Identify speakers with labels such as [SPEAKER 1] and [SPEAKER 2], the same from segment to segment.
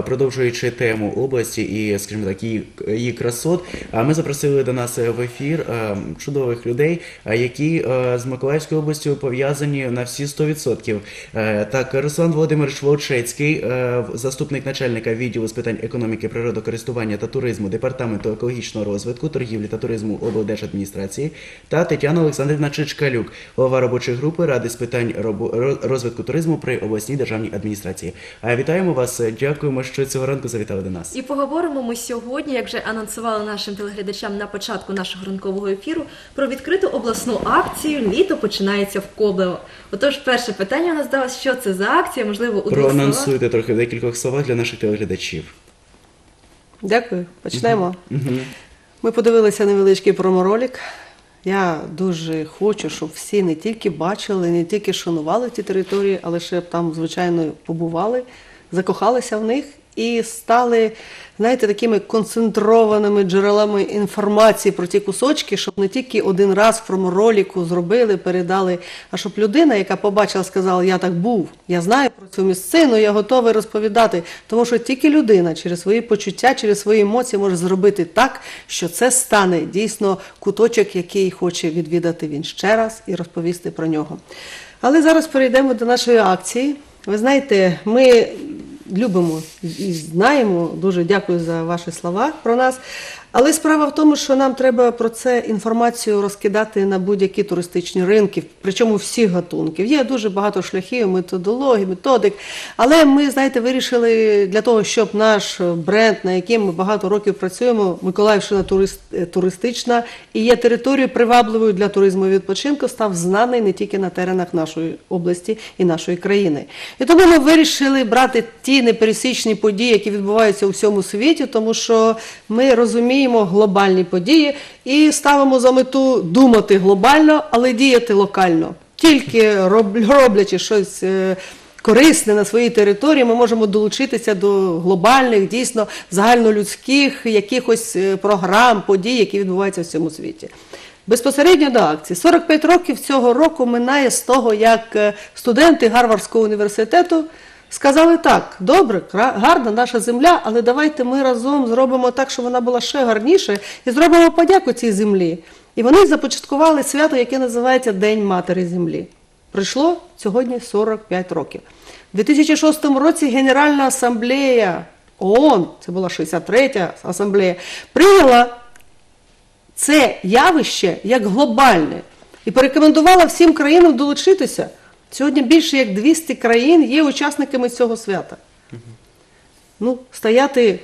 [SPEAKER 1] е, продовжуючи тему області і, скажімо так, її, її красот, ми запросили до нас в ефір е, чудових людей, е, які е, з Миколаївською областю пов'язані на всі 100%. Е, Так, Руслан Володимирович Волчецький, е, заступник начальника відділу з питань економіки, природокористування та туризму Департаменту екологічного розвитку, торгівлі та туризму облдержадміністрації, та Тетяна Олександрівна Чичкалюк, голова робочої групи Ради з питань розвитку туризму при обласній державній адміністрації. Вітаємо вас, дякуємо, що цього ранку завітали до нас.
[SPEAKER 2] І поговоримо ми сьогодні, як вже анонсували нашим телеглядачам на початку нашого ранкового ефіру, про відкриту обласну акцію Літо починається в Коблево. Отож, перше питання у нас здалось, що це за акція, можливо, у двох словах.
[SPEAKER 1] Проанонсуйте трохи в декількох словах для наших телеглядачів.
[SPEAKER 3] Дякую. Почнемо. Ми подивилися невеличкий проморолик. Я дуже хочу, щоб всі не тільки бачили, не тільки шанували ті території, але ще там, звичайно, побували, закохалися в них і стали, знаєте, такими концентрованими джерелами інформації про ті кусочки, щоб не тільки один раз в промороліку зробили, передали, а щоб людина, яка побачила, сказала, я так був, я знаю про цю місцину, я готовий розповідати. Тому що тільки людина через свої почуття, через свої емоції може зробити так, що це стане дійсно куточок, який хоче відвідати він ще раз і розповісти про нього. Але зараз перейдемо до нашої акції. Ви знаєте, ми любимо і знаємо. Дуже дякую за ваші слова про нас. Але справа в тому, що нам треба про це інформацію розкидати на будь-які туристичні ринки, причому всіх гатунків. Є дуже багато шляхів, методологій, методик. Але ми, знаєте, вирішили для того, щоб наш бренд, на яким ми багато років працюємо, Миколаївщина е, туристична і є територією привабливою для туризму і відпочинку, став знаний не тільки на теренах нашої області і нашої країни. І тому ми вирішили брати ті непересічні події, які відбуваються у всьому світі, тому що ми розуміємо глобальні події і ставимо за мету думати глобально, але діяти локально. Тільки роблячи щось. е, Корисне на своїй території, ми можемо долучитися до глобальних, дійсно загальнолюдських якихось е, програм, подій, які відбуваються в цьому світі. Безпосередньо до акції. 45 років цього року минає з того, як е, студенти Гарвардського університету сказали так: добре, гарна наша земля, але давайте ми разом зробимо так, щоб вона була ще гарніше, і зробимо подяку цій землі. І вони започаткували свято, яке називається День Матері Землі. Пройшло сьогодні 45 років. У 2006 році Генеральна асамблея ООН, це була 63-я асамблея, прийняла це явище як глобальне і порекомендувала всім країнам долучитися. Сьогодні більше як 200 країн є учасниками цього свята. Ну, стояти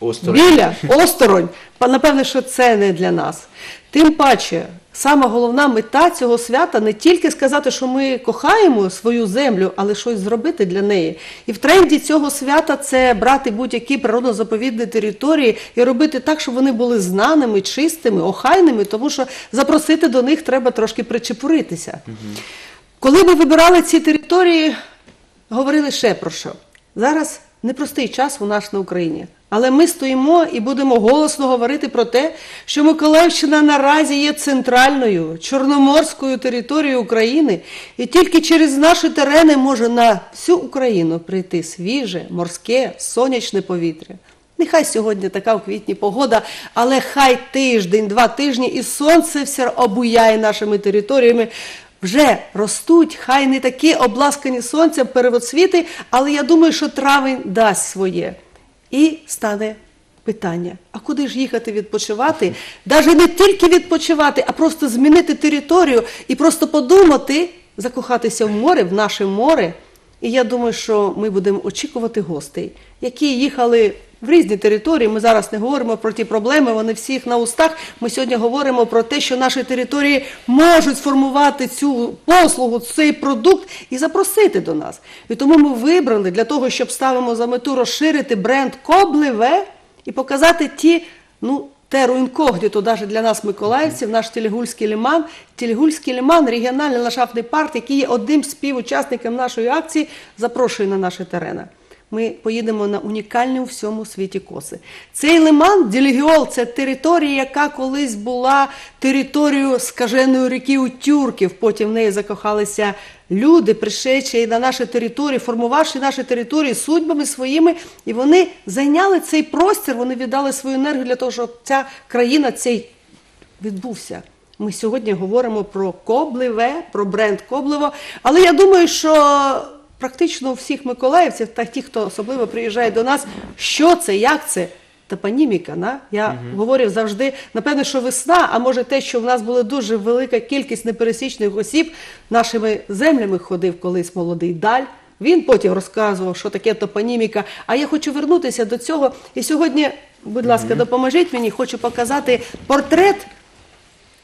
[SPEAKER 1] Осторонь.
[SPEAKER 3] біля, осторонь, напевне, що це не для нас. Тим паче, сама головна мета цього свята не тільки сказати, що ми кохаємо свою землю, але щось зробити для неї. І в тренді цього свята це брати будь-які природно-заповідні території і робити так, щоб вони були знаними, чистими, охайними, тому що запросити до них треба трошки причепуритися. Коли ми вибирали ці території, говорили ще про що. Зараз непростий час у нас на Україні. Але ми стоїмо і будемо голосно говорити про те, що Миколаївщина наразі є центральною чорноморською територією України, і тільки через наші терени може на всю Україну прийти свіже, морське, сонячне повітря. Нехай сьогодні така в квітні погода, але хай тиждень, два тижні, і сонце все обуяє нашими територіями. Вже ростуть, хай не такі обласкані сонцем первоцвіти, але я думаю, що травень дасть своє. І стане питання: а куди ж їхати відпочивати? Навіть не тільки відпочивати, а просто змінити територію і просто подумати, закохатися в море, в наше море. І я думаю, що ми будемо очікувати гостей, які їхали в різні території. Ми зараз не говоримо про ті проблеми, вони всіх на устах. Ми сьогодні говоримо про те, що наші території можуть сформувати цю послугу, цей продукт і запросити до нас. І тому ми вибрали для того, щоб ставимо за мету розширити бренд Коблеве і показати ті, ну. Теру інкогніто навіть для нас, миколаївців, наш Телегульський лиман. Телегульський лиман, регіональний ландшафтний парк, який є одним з співучасників нашої акції, запрошує на наші терени. Ми поїдемо на унікальні у всьому світі коси. Цей лиман Ділігіол це територія, яка колись була територією скаженої ріки у тюрків. Потім в неї закохалися люди, пришедші на наші території, формувавши наші території судьбами своїми, і вони зайняли цей простір, вони віддали свою енергію для того, щоб ця країна, цей відбувся. Ми сьогодні говоримо про Коблеве, про бренд Коблево. Але я думаю, що практично у всіх миколаївців та ті, хто особливо приїжджає до нас, що це, як це. Топоніміка, на? я говорю завжди, напевне, що весна, а може те, що в нас була дуже велика кількість непересічних осіб, нашими землями ходив колись молодий даль. Він потім розказував, що таке топоніміка. А я хочу вернутися до цього. І сьогодні, будь ласка, допоможіть мені, хочу показати портрет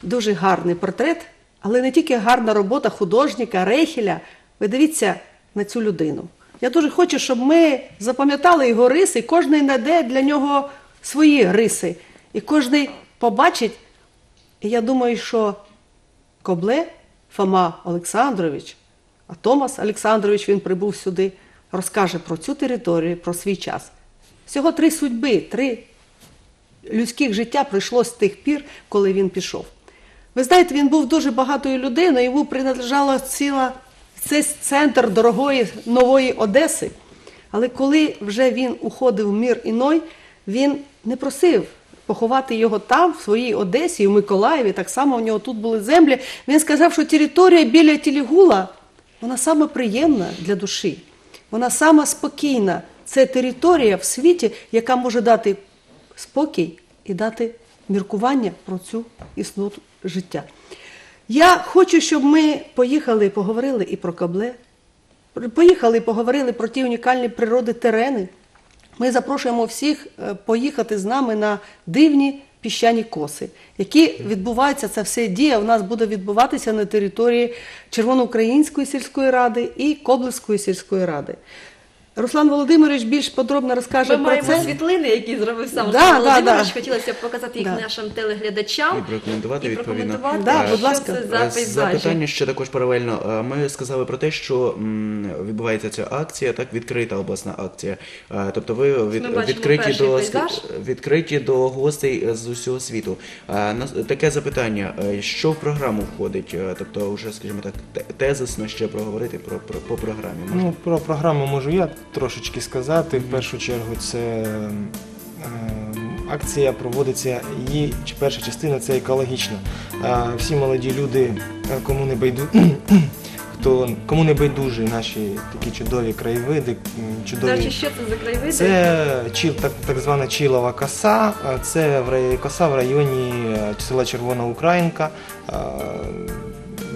[SPEAKER 3] дуже гарний портрет, але не тільки гарна робота художника, Рехеля. Ви дивіться на цю людину. Я дуже хочу, щоб ми запам'ятали його риси, і кожен знайде для нього свої риси. І кожен побачить. І я думаю, що Кобле Фома Олександрович, а Томас Олександрович він прибув сюди, розкаже про цю територію, про свій час. Всього три судьби, три людських життя пройшло з тих пір, коли він пішов. Ви знаєте, він був дуже багатою людиною, йому принадлежала ціла цей центр дорогої нової Одеси. Але коли вже він уходив в мір іной, він не просив поховати його там, в своїй Одесі, в Миколаєві, так само у нього тут були землі. Він сказав, що територія біля Тілігула, вона саме приємна для душі, вона саме спокійна. Це територія в світі, яка може дати спокій і дати міркування про цю існоту життя. Я хочу, щоб ми поїхали і поговорили і про кабле, поїхали і поговорили про ті унікальні природи терени. Ми запрошуємо всіх е, поїхати з нами на дивні піщані коси, які відбуваються, це все дія у нас буде відбуватися на території Червоноукраїнської сільської ради і Коблевської сільської ради. Руслан Володимирович більш подробно розкаже
[SPEAKER 2] Ми
[SPEAKER 3] про
[SPEAKER 2] маємо
[SPEAKER 3] це.
[SPEAKER 2] світлини, які зробив сам
[SPEAKER 3] Да,
[SPEAKER 2] Руслан
[SPEAKER 3] да,
[SPEAKER 2] Володимирович.
[SPEAKER 3] да.
[SPEAKER 2] Хотілося б показати їх
[SPEAKER 3] Да.
[SPEAKER 2] нашим телеглядачам.
[SPEAKER 1] І прокоментувати
[SPEAKER 2] і
[SPEAKER 1] відповідно.
[SPEAKER 2] прокоментувати,
[SPEAKER 3] Да,
[SPEAKER 2] що
[SPEAKER 3] будь ласка.
[SPEAKER 2] це за
[SPEAKER 1] Е,
[SPEAKER 2] пейзажі.
[SPEAKER 1] Запитання ще також паралельно. Е, Ми сказали про те, що м, відбувається ця акція, так відкрита обласна акція. Е, Тобто ви від,
[SPEAKER 2] бачимо
[SPEAKER 1] відкриті
[SPEAKER 2] перший
[SPEAKER 1] до
[SPEAKER 2] пейзаж.
[SPEAKER 1] відкриті до гостей з усього світу. Е, нас- Таке запитання: е, що в програму входить? Е, Тобто, вже скажімо так, те- тезисно ще проговорити про, про по програмі. Можна?
[SPEAKER 4] Ну, про програму можу я трошечки сказати. В першу чергу, це е, акція проводиться її перша частина це екологічна. Всі молоді люди, е, кому не байду, хто кому не байдужі наші такі чудові краєвиди,
[SPEAKER 2] До
[SPEAKER 4] чудові.
[SPEAKER 2] речі, що це за краєвиди?
[SPEAKER 4] Це чіл, так, так звана Чілова коса. Це коса в районі е, села Червона Українка.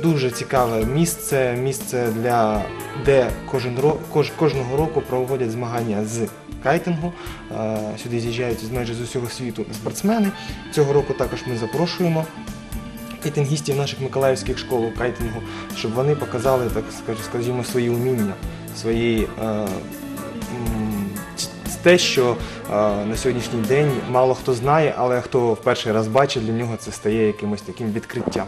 [SPEAKER 4] Дуже цікаве місце, місце для де кожен кож, кожного року проводять змагання з кайтингу. Е, Сюди з'їжджають з майже з усього світу спортсмени. Цього року також ми запрошуємо кайтингістів наших миколаївських школ кайтингу, щоб вони показали, так скажімо, свої уміння, свої е, те, що е, на сьогоднішній день мало хто знає, але хто в перший раз бачить, для нього це стає якимось таким відкриттям.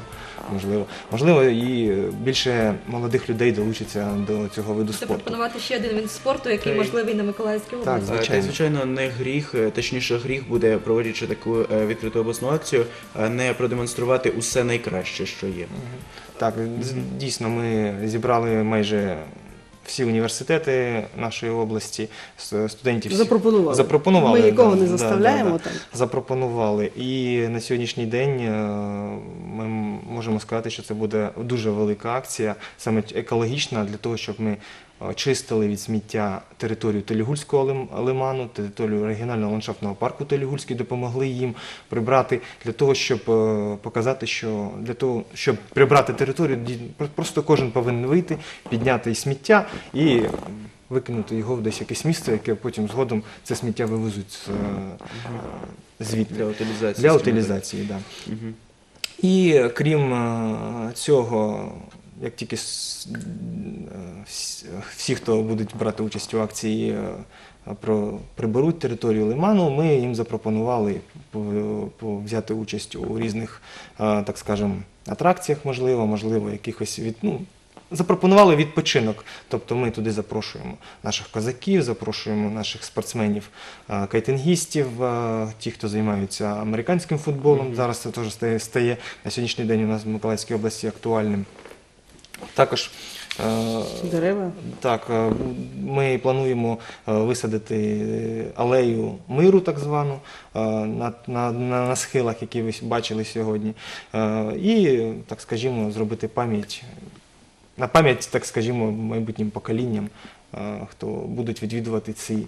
[SPEAKER 4] Можливо, можливо, і більше молодих людей долучаться до цього виду спорту.
[SPEAKER 2] Запропонувати ще один від спорту, який
[SPEAKER 1] Так.
[SPEAKER 2] можливий на Миколаївській
[SPEAKER 4] Так,
[SPEAKER 2] області.
[SPEAKER 1] Е,
[SPEAKER 4] звичайно.
[SPEAKER 1] звичайно, не гріх, е, точніше, гріх буде, проводячи таку е, відкриту обласну акцію, е, не продемонструвати усе найкраще, що є.
[SPEAKER 4] Так, з- дійсно, ми зібрали майже всі університети нашої області, студентів
[SPEAKER 3] Запропонували.
[SPEAKER 4] Запропонували.
[SPEAKER 3] Ми нікого
[SPEAKER 4] да,
[SPEAKER 3] не заставляємо
[SPEAKER 4] да, да.
[SPEAKER 3] там.
[SPEAKER 4] Запропонували. І на сьогоднішній день е, ми можемо сказати, що це буде дуже велика акція, саме екологічна, для того, щоб ми чистили від сміття територію Телігульського лиману, територію регіонального ландшафтного парку Телігульський, допомогли їм прибрати для того, щоб е, показати, що для того, щоб прибрати територію, просто кожен повинен вийти, підняти сміття і викинути його в десь якесь місце, яке потім згодом це сміття вивезуть з, е, звідти.
[SPEAKER 1] Для утилізації.
[SPEAKER 4] Для утилізації, так. Да.
[SPEAKER 1] Мгм.
[SPEAKER 4] І е, крім е, цього, як тільки е, вс- всі, хто будуть брати участь у акції, е, про приберуть територію лиману, ми їм запропонували по- по- взяти участь у різних, е, так скажемо, атракціях, можливо, можливо, якихось від, ну, запропонували відпочинок. Тобто ми туди запрошуємо наших козаків, запрошуємо наших спортсменів, кайтингістів, ті, хто займаються американським футболом. Зараз це теж стає, стає на сьогоднішній день у нас в Миколаївській області актуальним. Також е,
[SPEAKER 3] Дерева.
[SPEAKER 4] так, е, ми плануємо е, висадити алею миру, так звану, на, на, на, на схилах, які ви бачили сьогодні. І, так скажімо, зробити пам'ять на пам'ять, так скажімо, майбутнім поколінням, хто будуть відвідувати ці.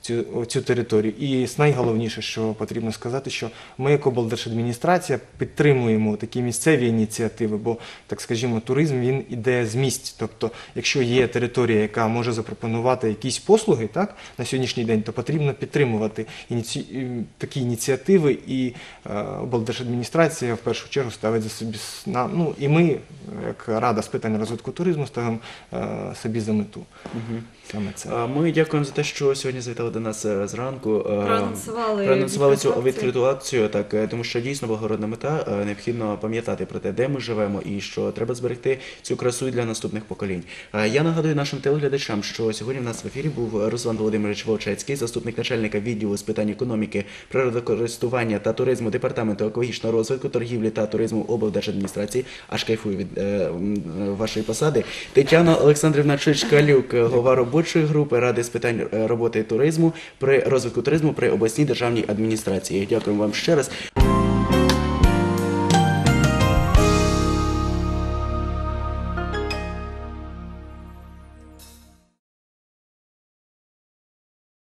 [SPEAKER 4] Цю, цю територію. І найголовніше, що потрібно сказати, що ми, як облдержадміністрація, підтримуємо такі місцеві ініціативи, бо, так скажімо, туризм він іде з місць. Тобто, якщо є територія, яка може запропонувати якісь послуги так, на сьогоднішній день, то потрібно підтримувати ініці... такі ініціативи, і е, облдержадміністрація в першу чергу ставить за собі на ну і ми, як Рада з питань розвитку туризму, ставимо е, собі за мету. Саме це.
[SPEAKER 1] Ми дякуємо за те, що сьогодні завітали до нас е, зранку. е,
[SPEAKER 2] Проанонсували
[SPEAKER 1] проанонсували цю
[SPEAKER 2] відкриту акцію.
[SPEAKER 1] так е, тому що дійсно благородна мета. е, Необхідно пам'ятати про те, де ми живемо, і що треба зберегти цю красу для наступних поколінь. Е, Я нагадую нашим телеглядачам, що сьогодні в нас в ефірі був Руслан Володимирович Волчецький, заступник начальника відділу з питань економіки, природокористування та туризму департаменту екологічного розвитку, торгівлі та туризму облдержадміністрації. Аж кайфую від е, вашої посади. Тетяна Олександрівна Чичкалюк, е, голова робочої групи ради з питань е, роботи туризму при розвитку туризму при обласній державній адміністрації. Дякуємо вам ще раз.